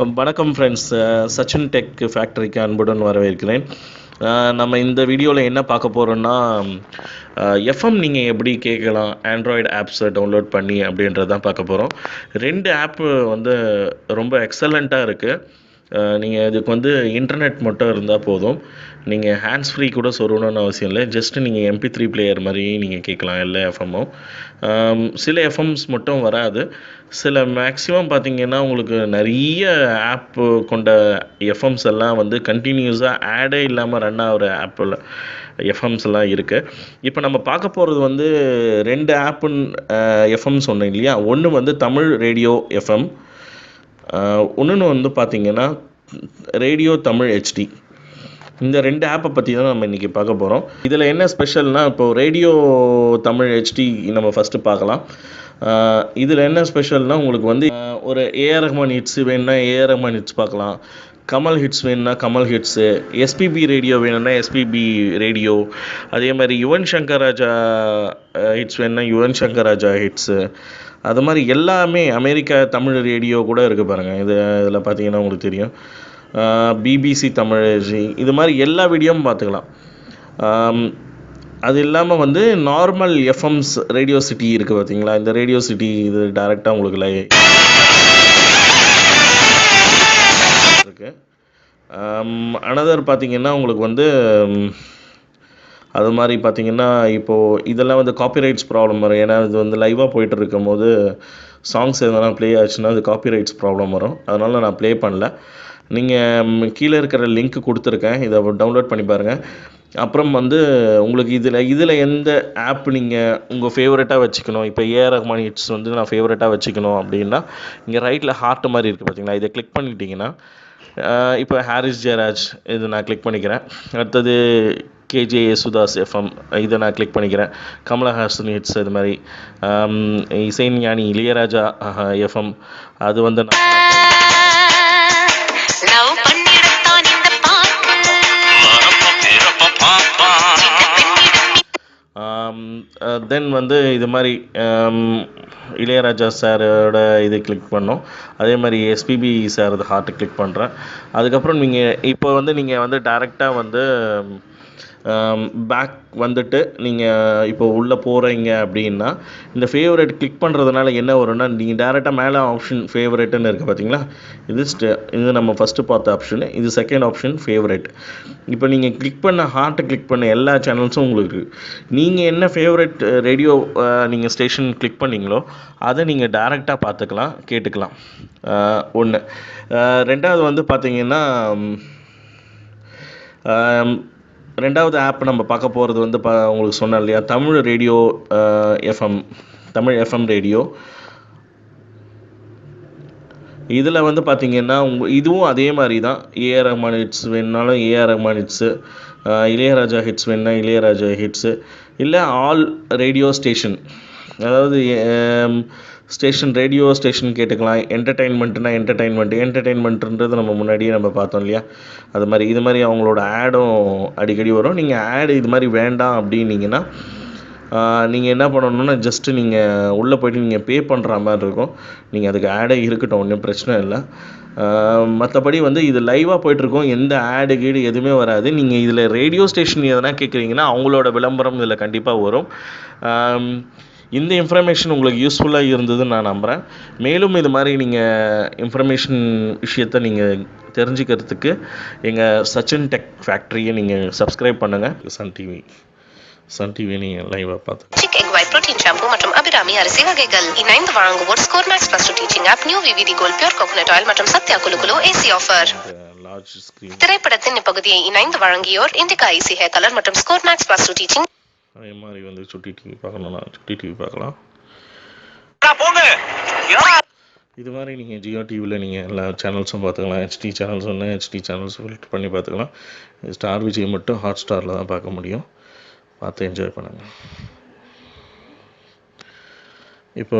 வணக்கம் friends Sachin tech ஃபேக்டரிக்கு அன்புடன் வரவேற்கிறேன். நம்ம இந்த வீடியோவில் என்ன பார்க்க போகிறோன்னா எஃப்எம் நீங்கள் எப்படி கேட்கலாம்? ஆண்ட்ராய்டு ஆப்ஸை டவுன்லோட் பண்ணி அப்படின்றதான் பார்க்க போகிறோம் ரெண்டு ஆப்பு வந்து ரொம்ப எக்ஸலண்ட்டாக இருக்குது நீங்கள் இதுக்கு வந்து இன்டர்நெட் மட்டும் இருந்தால் போதும். நீங்கள் ஹேண்ட்ஸ் ஃப்ரீ கூட சொல்லணும்னு அவசியம் இல்லை. ஜஸ்ட் நீங்கள் எம்பி த்ரீ பிளேயர் மாதிரி நீங்கள் கேட்கலாம் எல்லா எஃப்எம்மும் சில எஃப்எம்ஸ் மட்டும் வராது. சில மேக்ஸிமம் பார்த்தீங்கன்னா உங்களுக்கு நிறைய ஆப் கொண்ட எஃப்எம்ஸ் எல்லாம் வந்து கண்டினியூஸாக ஆடே இல்லாமல் ரன் ஆகிற ஆப்பில் எஃப்எம்ஸ் எல்லாம் இருக்குது இப்போ நம்ம பார்க்க போகிறது வந்து ரெண்டு ஆப்புன்னு எஃப்எம் சொன்னேன் இல்லையா? ஒன்று வந்து தமிழ் ரேடியோ எஃப்எம் இன்னொன்று வந்து பார்த்திங்கன்னா ரேடியோ தமிழ் ஹெச்டி இந்த ரெண்டு ஆப்பை பற்றி தான் நம்ம இன்றைக்கி பார்க்க போகிறோம் இதில் என்ன ஸ்பெஷல்னால் இப்போது ரேடியோ தமிழ் ஹெச்டி நம்ம ஃபஸ்ட்டு பார்க்கலாம். இதில் என்ன ஸ்பெஷல்னால் உங்களுக்கு வந்து ஒரு ஏஆர் ரஹ்மான் ஹிட்ஸ் வேணும்னா ஏஆர் ரஹ்மான் ஹிட்ஸ் பார்க்கலாம். கமல் ஹிட்ஸ் வேணும்னா கமல் ஹிட்ஸு எஸ்பிபி ரேடியோ வேணும்னா எஸ்பிபி ரேடியோ அதே மாதிரி யுவன் சங்கர் ராஜா ஹிட்ஸ் வேணும்னா யுவன் சங்கர் ராஜா ஹிட்ஸு அது மாதிரி எல்லாமே அமெரிக்கா தமிழ் ரேடியோ கூட இருக்குது பாருங்கள் இது இதில் பார்த்தீங்கன்னா உங்களுக்கு தெரியும். பிபிசி தமிழ் இது மாதிரி எல்லா வீடியோவும் பார்த்துக்கலாம். அது இல்லாமல் வந்து நார்மல் எஃப்எம்ஸ் ரேடியோ சிட்டி இருக்குது பார்த்தீங்களா இந்த ரேடியோ சிட்டி இது டேரெக்டாக உங்களுக்கு லை இருக்கு. அனதர் பார்த்தீங்கன்னா உங்களுக்கு வந்து அது மாதிரி பார்த்தீங்கன்னா இப்போது இதெல்லாம் வந்து காப்பிரைட்ஸ் ப்ராப்ளம் வரும். ஏன்னா இது வந்து லைவாக போயிட்டு இருக்கும்போது சாங்ஸ் எதனா ப்ளே ஆச்சுன்னா அது காப்பிரைட்ஸ் ப்ராப்ளம் வரும். அதனால் நான் ப்ளே பண்ணல. நீங்கள் கீழே இருக்கிற லிங்க் கொடுத்துருக்கேன். இதை டவுன்லோட் பண்ணி பாருங்கள் அப்புறம் வந்து உங்களுக்கு இதில் இதில் எந்த ஆப் நீங்கள் உங்கள் ஃபேவரட்டாக வச்சுக்கணும்? இப்போ ஏஆர் ரஹ்மான் ஹிட்ஸ் வந்து நான் ஃபேவரட்டாக வச்சுக்கணும் அப்படின்னா இங்கே ரைட்டில் ஹார்ட் மாதிரி இருக்குது பார்த்தீங்களா இதை கிளிக் பண்ணிட்டீங்கன்னா இப்போ ஹாரிஸ் ஜெயராஜ் இது நான் கிளிக் பண்ணிக்கிறேன். அடுத்தது கேஜே யேசுதாஸ் எஃப்எம் இதை நான் கிளிக் பண்ணிக்கிறேன். கமலஹாசன் ஹிட்ஸ் இது மாதிரி இசைன் இசைஞானி இளையராஜா எஃப்எம் அது வந்து நான் தென் வந்து இது மாதிரி இளையராஜா சாரோட இது கிளிக் பண்ணோம். அதே மாதிரி எஸ்பிபி சார் ஹார்ட்டை கிளிக் பண்ணுறேன் அதுக்கப்புறம் நீங்கள் இப்போ வந்து நீங்கள் வந்து டேரெக்டாக வந்து பேக் வந்துட்டு நீங்கள் இப்போ உள்ளே போகிறீங்க அப்படின்னா இந்த ஃபேவரட் கிளிக் பண்ணுறதுனால என்ன வரும்னா நீங்கள் டேரெக்டாக மேலே ஆப்ஷன் ஃபேவரெட்டுன்னு இருக்குது பார்த்தீங்களா இது ஸ்ட இது நம்ம ஃபஸ்ட்டு பார்த்த ஆப்ஷனு இது செகண்ட் ஆப்ஷன் ஃபேவரெட் இப்போ நீங்கள் கிளிக் பண்ண ஹார்ட்டை கிளிக் பண்ண எல்லா சேனல்ஸும் உங்களுக்கு நீங்கள் என்ன ஃபேவரெட் ரேடியோ நீங்கள் ஸ்டேஷன் கிளிக் பண்ணீங்களோ அதை நீங்கள் டேரெக்டாக பார்த்துக்கலாம் கேட்டுக்கலாம். ஒன்று ரெண்டாவது வந்து பார்த்தீங்கன்னா ரெண்டாவது ஆப் நம்ம பார்க்க போகிறது வந்து பா உங்களுக்கு சொன்னேன் இல்லையா? Tamil radio FM Tamil FM radio. இதில் வந்து பார்த்திங்கன்னா உங்க இதுவும் அதே மாதிரி தான் ஏஆர் ரஹ்மான் ஹிட்ஸ் வேணுனாலும் AR Rahman hits Ilaiyaraaja hits வேணுனா இளையராஜா ஹிட்ஸு இல்லை ஆல் ரேடியோ ஸ்டேஷன். அதாவது ஸ்டேஷன் ரேடியோ ஸ்டேஷன் கேட்டுக்கலாம். என்டர்டெயின்மெண்ட்னா என்டர்டெயின்மெண்ட் என்டர்டெயின்மெண்ட்ன்றது நம்ம முன்னாடியே நம்ம பார்த்தோம் இல்லையா? அது மாதிரி இது மாதிரி அவங்களோட ஆடும் அடிக்கடி வரும். நீங்கள் ஆடு இது மாதிரி வேண்டாம் அப்படின்னீங்கன்னா நீங்கள் என்ன பண்ணணும்னா ஜஸ்ட்டு நீங்கள் உள்ளே போய்ட்டு நீங்கள் பே பண்ணுற மாதிரி இருக்கும். நீங்கள் அதுக்கு ஆடே இருக்கட்டும் ஒன்றும் பிரச்சனை இல்லை. மற்றபடி வந்து இது லைவாக போயிட்டுருக்கும். எந்த ஆடு கீடு எதுவுமே வராது. நீங்கள் இதில் ரேடியோ ஸ்டேஷன் எதனா கேட்குறீங்கன்னா அவங்களோட விளம்பரம் இதில் கண்டிப்பாக வரும். இந்த இன்ஃபர்மேஷன் உங்களுக்கு யூஸ்ஃபுல்லாக இருந்ததுன்னு நான் நம்புகிறேன் மேலும் இது மாதிரி நீங்கள் இன்ஃபர்மேஷன் விஷயத்தை நீங்கள் தெரிஞ்சுக்கிறதுக்கு எங்கள் சச்சின் டெக் ஃபேக்ட்ரியை நீங்கள் சப்ஸ்கிரைப் பண்ணுங்கள் சன் டிவி சன் டிவி நீங்கள் லைவாக பார்த்து chick egg white protein shampoo மற்றும் அபிராமி அரிசி வகைகள். இணைந்து வழங்குவோர் score max plus two teaching app new V V D gold pure coconut oil மற்றும் சத்யா குலு குலு ஏசி ஆஃபர் திரைப்படத்தின் இப்பகுதியை இணைந்து வழங்கியோர் Indica I C hair colour மற்றும் score max plus two teaching அதே மாதிரி வந்து சுட்டி டிவி பார்க்கணும்னா சுட்டி டிவி பார்க்கலாம். இது மாதிரி நீங்கள் ஜியோ டிவியில் நீங்கள் எல்லா சேனல்ஸும் பார்த்துக்கலாம். ஹெச்டி சேனல்ஸ் ஒன்று ஹெச்டி சேனல்ஸ் ஃபில்டர் பண்ணி பார்த்துக்கலாம். ஸ்டார் விஜய் மட்டும் ஹாட் ஸ்டாரில் தான் பார்க்க முடியும். பார்த்து என்ஜாய் பண்ணுங்கள் இப்போ